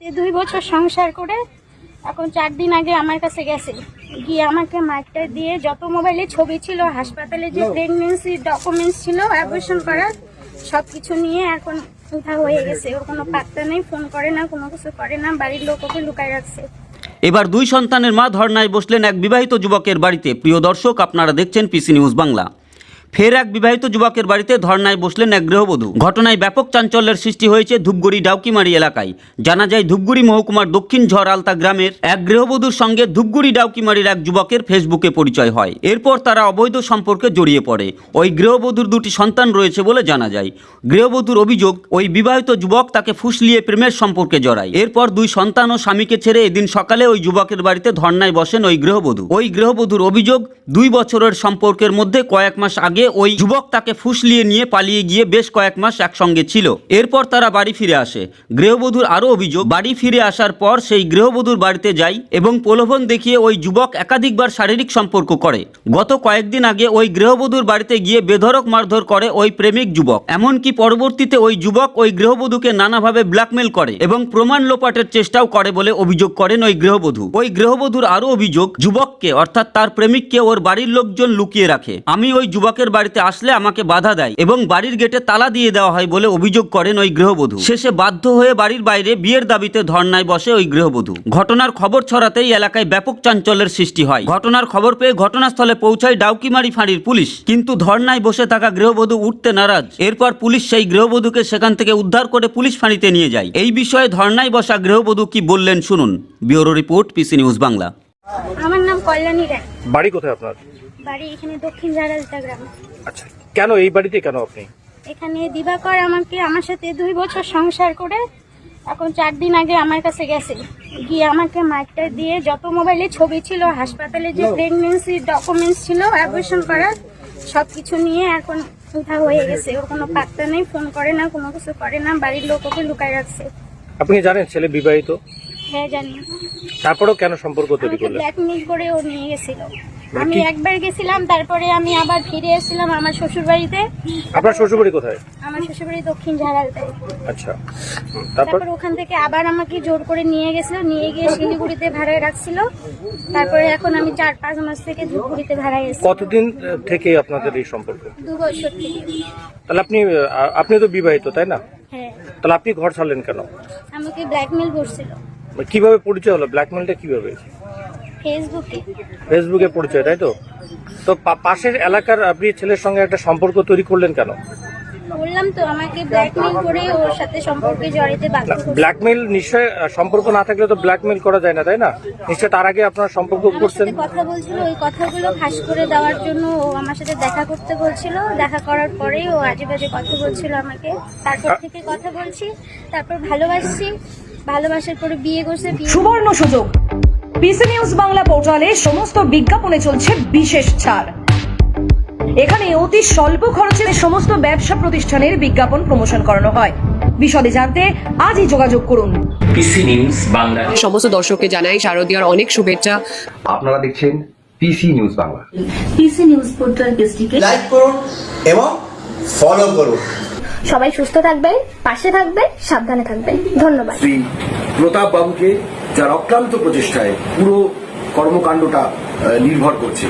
সাথে দুই বছর সংসার করে এখন চার দিন আগে আমার কাছে গেছে। গিয়ে আমাকে মারটা দিয়ে যত মোবাইলে ছবি ছিল হাসপাতালে যে প্রেগনেন্সি ডকুমেন্টস ছিল অ্যাবর্শন করার সব কিছু নিয়ে এখন উঠা হয়ে গেছে। ওর কোনো পাত্তা নেই ফোন করে না কোনো কিছু করে না বাড়ির লোক ওকে লুকায় রাখছে। এবার দুই সন্তানের মা ধর্নায় বসলেন এক বিবাহিত যুবকের বাড়িতে। প্রিয় দর্শক আপনারা দেখছেন পিসি নিউজ বাংলা। ফের এক বিবাহিত যুবকের বাড়িতে ধর্নায় বসলেন এক গৃহবধূ। ঘটনায় ব্যাপক চাঞ্চল্যের সৃষ্টি হয়েছে ধূপগুড়ি ডাউকিমারি এলাকায়। জানা যায়, ধূপগুড়ি মহকুমার দক্ষিণ ঝড় আলতা গ্রামের এক গৃহবধূর সঙ্গে ধূপগুড়ি ডাউকিমারির এক যুবকের ফেসবুকে পরিচয় হয়। এরপর তারা অবৈধ সম্পর্কে জড়িয়ে পড়ে। ওই গৃহবধূর দুটি সন্তান রয়েছে বলে জানা যায়। গৃহবধূর অভিযোগ, ওই বিবাহিত যুবক তাকে ফুসলিয়ে প্রেমের সম্পর্কে জড়ায়। এরপর দুই সন্তান ও স্বামীকে ছেড়ে এদিন সকালে ওই যুবকের বাড়িতে ধর্নায় বসেন ওই গৃহবধূ। ওই গৃহবধূর অভিযোগ, দুই বছরের সম্পর্কের মধ্যে কয়েক মাস আগে ওই যুবক তাকে ফুসলিয়ে নিয়ে পালিয়ে গিয়ে বেশ কয়েক মাস একসঙ্গে ছিল। এরপর তারা বাড়ি ফিরে আসে। গৃহবধূর আরও অভিযোগ, বাড়ি ফিরে আসার পর সেই গৃহবধূর বাড়িতে যায় এবং প্রলোভন দেখিয়ে ওই যুবক একাধিকবার শারীরিক সম্পর্ক করে। গত কয়েকদিন আগে ওই গৃহবধূর বাড়িতে গিয়ে বেধরক মারধর করে ওই প্রেমিক যুবক। এমনকি পরবর্তীতে ওই যুবক ওই গৃহবধূকে নানাভাবে ব্ল্যাকমেল করে এবং প্রমাণ লোপাটের চেষ্টাও করে বলে অভিযোগ করেন ওই গৃহবধূ। ওই গৃহবধূর আরও অভিযোগ, যুবককে, অর্থাৎ তার প্রেমিককে ওর বাড়ির লোকজন লুকিয়ে রাখে। আমি ওই যুবকের বাড়িতে আসলে আমাকে বাধা দেয় এবং বাড়ির গেটে তালা দিয়ে দেওয়া হয় বলে অভিযোগ করেন ওই গৃহবধূ। শেষে বাধ্য হয়ে বাড়ির বাইরে বিয়ের দাবিতে ধর্নায় বসে ওই গৃহবধূ। ঘটনার খবর ছড়াতেই এলাকায় ব্যাপক চাঞ্চল্যের সৃষ্টি হয়। ঘটনার খবর পেয়ে ঘটনাস্থলে পৌঁছায় ডাউকিমারি ফাঁড়ির পুলিশ। কিন্তু ধর্নায় বসে থাকা গৃহবধূ উঠতে নারাজ। এরপর পুলিশ সেই গৃহবধূকে সেখান থেকে উদ্ধার করে পুলিশ ফাঁড়িতে নিয়ে যায়। এই বিষয়ে ধর্নায় বসা গৃহবধূ কি বললেন শুনুন। Bureau report PC news Bangla. Kalyani Roy. বাড়ি কোথায় আপনার? বাড়ি এখানে দক্ষিণ ঝাড়ালতা গ্রাম। আচ্ছা কেন এই বাড়িতে কেন আপনি? এখানে দিবাকর আমাকে আমার সাথে দুই বছর সংসার করে এখন চার দিন আগে আমার কাছে গেছে। গিয়ে আমাকে মারটা দিয়ে যত মোবাইলে ছবি ছিল হাসপাতালে যে প্রেগনেন্সি ডকুমেন্টস ছিল অ্যাবর্শন করার সব কিছু নিয়ে এখন উঠা হয়ে গেছে। ওর কোনো পাত্তা নেই ফোন করে না কোনো কিছু করে না বাড়ির লোক ওকে লুকায় রাখছে। আপনি জানেন ছেলে বিবাহিত? হ্যাঁ জানি। তারপরেও কেন সম্পর্ক তৈরি করলেন? ব্ল্যাকমেল করে ও নিয়ে গেছিল। মানে আমি একবার গেছিলাম তারপরে আমি আবার ফিরে এসেছিলাম আমার শ্বশুর বাড়িতে আপনার শ্বশুরবাড়ি কোথায়? আমার শ্বশুর বাড়ি দক্ষিণ ঝাড়ালতায় আচ্ছা তারপর? ওখান থেকে আবার আমাকে জোর করে নিয়ে গেছিল নিয়ে গিয়ে শিলিগুড়িতে ভাড়ায় রাখছিল। তারপরে এখন আমি চার পাঁচ মাস থেকে ধূপগুড়িতে ভাড়ায় এসেছি কতদিন থেকে আপনাদের এই সম্পর্ক? দু বছর থেকে। তাহলে আপনি আপনি তো বিবাহিত তাই না? হ্যাঁ। তাহলে আপনি ঘর ছাড়লেন কেন? আমাকে ব্ল্যাকমেল করছিল। কীভাবে পরিচয় হলো? ব্ল্যাকমেলটা কীভাবে ফেসবুকে ফেসবুকে পরিচয় তাই তো? তো পাশের এলাকার আপনি ছেলের সঙ্গে একটা সম্পর্ক তৈরি করলেন কেন? বললাম তো আমাকে ব্ল্যাকমেল করে ওর সাথে সম্পর্কে জড়াতে বাধ্য করছিল ব্ল্যাকমেল নিশ্চয় সম্পর্ক না থাকলে তো ব্ল্যাকমেল করা যায় না তাই না? নিশ্চয় তার আগে আপনার সম্পর্ক করছেন? কথা বলছিল ওই কথাগুলো ফাঁস করে দেওয়ার জন্য ও আমার সাথে দেখা করতে বলছিল। দেখা করার পরে ও আজে বাজে কথা বলছিল আমাকে। তারপর থেকে কথা বলছি তারপর ভালোবাসছি। ভালোবাসার পরে বিয়ে করছে সুবর্ণ সুযোগ। পিসি নিউজ বাংলা পোর্টালে সমস্ত বিজ্ঞাপনে চলছে বিশেষ ছাড়। এখানে অতি স্বল্প খরচে সমস্ত ব্যবসা প্রতিষ্ঠানের বিজ্ঞাপন প্রমোশন করানো হয়। বিশদে জানতে আজই যোগাযোগ করুন। PC news Bangla. সমস্ত দর্শককে জানাই শারদীয়ার অনেক শুভেচ্ছা। আপনারা দেখছেন PC news Bangla. PC news portal পেজটিকে লাইক করুন এবং ফলো করুন। সবাই সুস্থ থাকবেন, পাশে থাকবেন, সাবধানে থাকবেন। ধন্যবাদ। শ্রী প্রতাপ বাবুকে যার অক্লান্ত প্রচেষ্টায় পুরো কর্মকাণ্ডটা নির্ভর করছে।